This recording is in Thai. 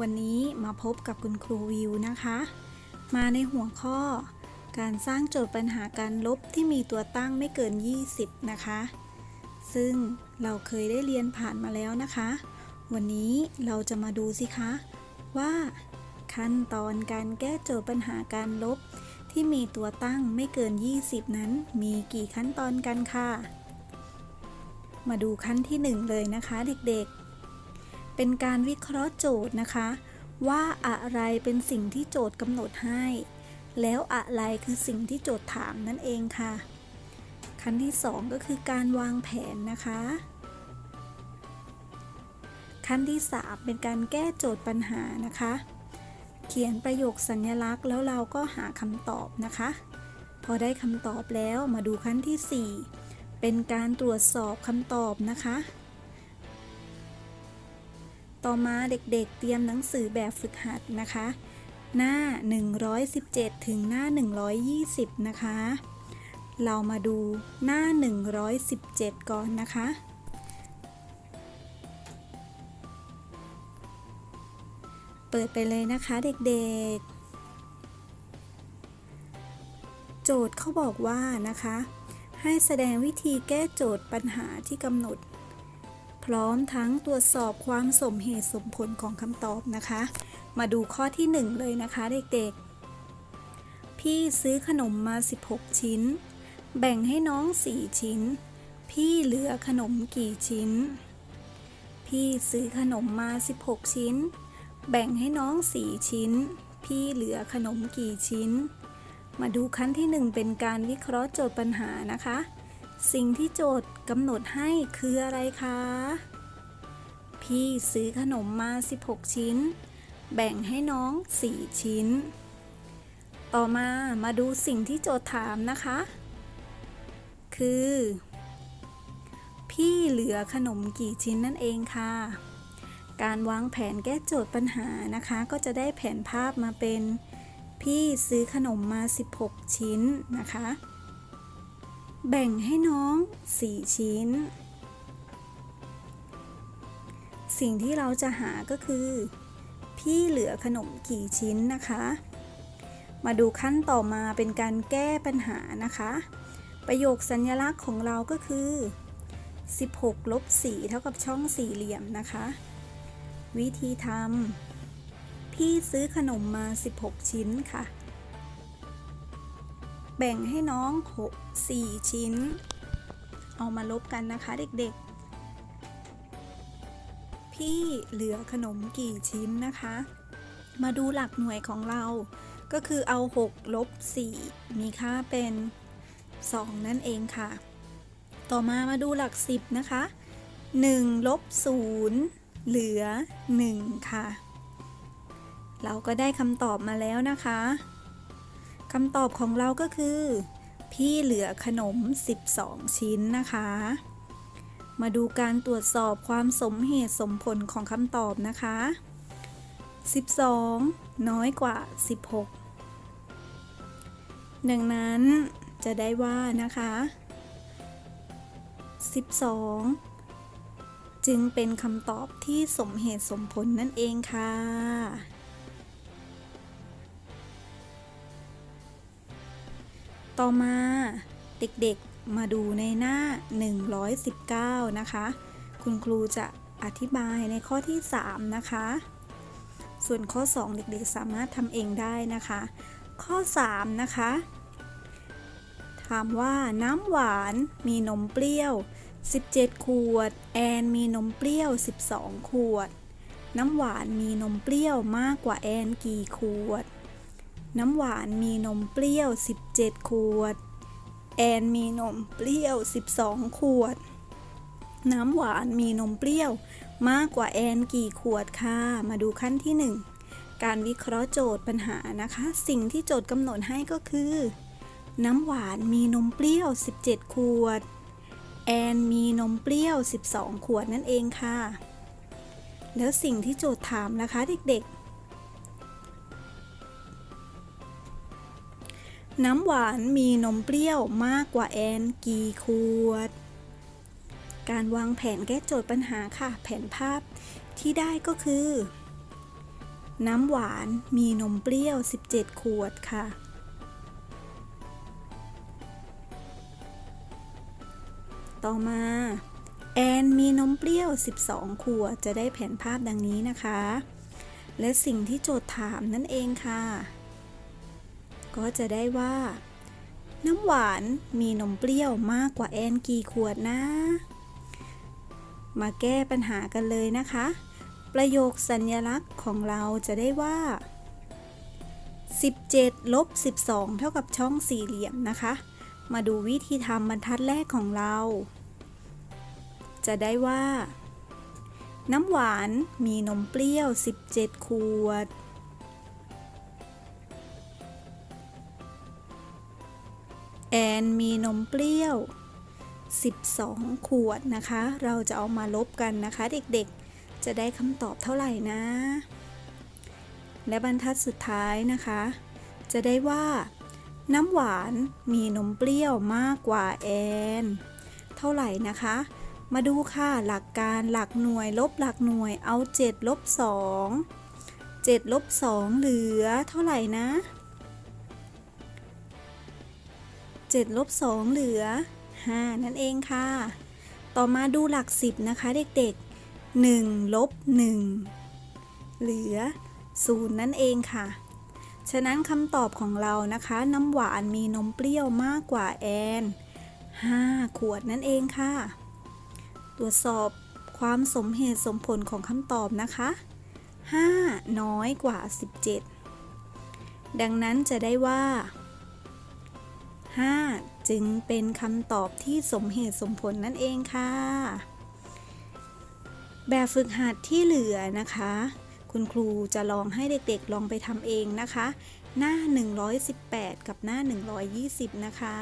วันนี้มาพบกับคุณครูวิวนะคะ มาในหัวข้อ การสร้างโจทย์ปัญหาการลบที่มีตัวตั้งไม่เกิน 20 นะคะ ซึ่งเราเคยได้เรียนผ่านมาแล้วนะคะ วันนี้เราจะมาดูสิคะว่า ขั้นตอนการแก้โจทย์ปัญหาการลบ ที่มีตัวตั้งไม่เกิน 20 นั้น มีกี่ขั้นตอนกันค่ะ มาดูขั้นที่ 1 เลยนะคะเด็กๆ เป็นการวิเคราะห์โจทย์นะคะ ว่าอะไรเป็นสิ่งที่โจทย์กำหนดให้ แล้วอะไรคือสิ่งที่โจทย์ถามนั่นเองค่ะ ขั้นที่ 2 ก็คือการวางแผนนะคะ ขั้นที่ 3 เป็นการแก้โจทย์ปัญหานะคะ เขียนประโยคสัญลักษณ์แล้วเราก็หาคำตอบนะคะ พอได้คำตอบแล้วมาดูขั้นที่ 4 เป็นการตรวจสอบคำตอบนะคะ ต่อมาเด็กๆ เตรียมหนังสือแบบฝึกหัดนะคะ หน้า 117 ถึงหน้า 120 นะคะ เรามาดูหน้า 117 ก่อนนะคะเปิดไปเลยนะคะเด็กๆ โจทย์เขาบอกว่านะคะ ให้แสดงวิธีแก้โจทย์ปัญหาที่กำหนด พร้อมทั้งตรวจสอบความสมเหตุสมผลของคำตอบนะคะ มาดูข้อที่ 1 เลยนะคะเด็กๆ พี่ซื้อขนมมา 16 ชิ้น แบ่งให้น้อง 4 ชิ้น พี่เหลือขนมกี่ชิ้น พี่ซื้อขนมมา 16 ชิ้น แบ่งให้น้อง 4 ชิ้น พี่เหลือขนมกี่ชิ้น มาดูขั้นที่ 1 เป็นการวิเคราะห์โจทย์ปัญหานะคะ สิ่งที่โจทย์กำหนดให้คืออะไรคะ พี่ซื้อขนมมา 16 ชิ้น แบ่งให้น้อง 4 ชิ้น ต่อมามาดูสิ่งที่โจทย์ถามนะคะ คือ พี่เหลือขนมกี่ชิ้นนั่นเองค่ะ การวางแผนแก้โจทย์ปัญหานะคะ ก็จะได้แผนภาพมาเป็น พี่ซื้อขนมมา 16 ชิ้นนะคะ แบ่งให้น้อง 4 ชิ้น สิ่งที่เราจะหาก็คือ พี่เหลือขนมกี่ชิ้นนะคะ มาดูขั้นต่อมาเป็นการแก้ปัญหานะคะ ประโยคสัญลักษณ์ของเราก็คือ 16ลบ4เท่ากับช่องสี่เหลี่ยมนะคะ วิธีทำพี่ซื้อขนมมา 16 ชิ้นค่ะ แบ่งให้น้อง 6 4 ชิ้น เอามาลบกันนะคะเด็กๆ พี่เหลือขนมกี่ชิ้นนะคะ มาดูหลักหน่วยของเรา ก็คือเอา 6 ลบ 4 มีค่าเป็น 2 นั่นเองค่ะ ต่อมามาดูหลัก 10 นะคะ 1 ลบ 0 เหลือ 1 ค่ะ เราก็ได้คำตอบมาแล้วนะคะ คำตอบของเราก็คือ พี่เหลือขนม 12 ชิ้นนะคะ มาดูการตรวจสอบความสมเหตุสมผลของคำตอบนะคะ 12 น้อยกว่า 16 ดังนั้นจะได้ว่านะคะ 12 จึงเป็นคำตอบที่สมเหตุสมผลนั่นเองค่ะ ต่อมาเด็กๆมาดูในหน้า 119 นะคะ คุณครูจะอธิบายในข้อที่ 3 นะคะ ส่วนข้อ 2 เด็กๆสามารถทำเองได้นะคะ ข้อ 3 นะคะ ถามว่าน้ำหวานมีนมเปรี้ยว 17 ขวด แอนมีนมเปรี้ยว 12 ขวด น้ำหวานมีนมเปรี้ยวมากกว่าแอนกี่ขวด น้ำหวานมีนมเปรี้ยว 17 ขวด แอนมีนมเปรี้ยว 12 ขวด น้ำหวานมีนมเปรี้ยว มากกว่าแอนกี่ขวดค่ะ มาดูขั้นที่ 1 การวิเคราะห์โจทย์ปัญหานะคะ สิ่งที่โจทย์กำหนดให้ก็คือ น้ำหวานมีนมเปรี้ยว 17 ขวด แอนมีนมเปรี้ยว 12 ขวดนั่นเองค่ะ แล้วสิ่งที่โจทย์ถามนะคะเด็กๆ น้ำหวานมีนมเปรี้ยวมากกว่าแอนกี่ขวด การวางแผนแก้โจทย์ปัญหาค่ะ แผนภาพที่ได้ก็คือ น้ำหวานมีนมเปรี้ยว 17 ขวดค่ะ ต่อมาแอนมีนมเปรี้ยว 12 ขวด จะได้แผนภาพดังนี้นะคะ และสิ่งที่โจทย์ถามนั่นเองค่ะ ก็จะได้ว่า น้ำหวานมีนมเปรี้ยวมากกว่าแอนกี่ขวดนะ มาแก้ปัญหากันเลยนะคะ ประโยคสัญลักษณ์ของเราจะได้ว่า 17ลบ12 เท่ากับช่องสี่เหลี่ยมนะคะ มาดูวิธีทำบรรทัดแรกของเรา จะได้ว่า น้ำหวานมีนมเปรี้ยว 17 ขวด แอนมีนมเปรี้ยว 12 ขวดนะคะ เราจะเอามาลบกันนะคะเด็กๆ จะได้คำตอบเท่าไหร่นะ และบรรทัดสุดท้ายนะคะ จะได้ว่าน้ำหวานมีนมเปรี้ยวมากกว่าแอน เท่าไหร่นะคะ มาดูค่ะหลักการหลักหน่วยลบหลักหน่วยเอา7ลบ2 7ลบ2เหลือเท่าไหร่นะ 7ลบ2เหลือ 5 นั่นเองค่ะ ต่อมาดูหลัก 10 นะคะเด็กๆ1ลบ1เหลือ 0 นั่นเองค่ะ ฉะนั้นคำตอบของเรานะคะน้ำหวานมีนมเปรี้ยวมากกว่าแอน 5 ขวดนั่นเองค่ะ ตรวจสอบความสมเหตุสมผลของคำตอบนะคะ 5 น้อยกว่า 17 ดังนั้นจะได้ว่า 5 จึงเป็นคำตอบที่สมเหตุสมผลนั่นเองค่ะ แบบฝึกหัดที่เหลือนะคะ คุณครูจะลองให้เด็กๆลองไปทำเองนะคะ หน้า 118 กับหน้า 120 นะคะ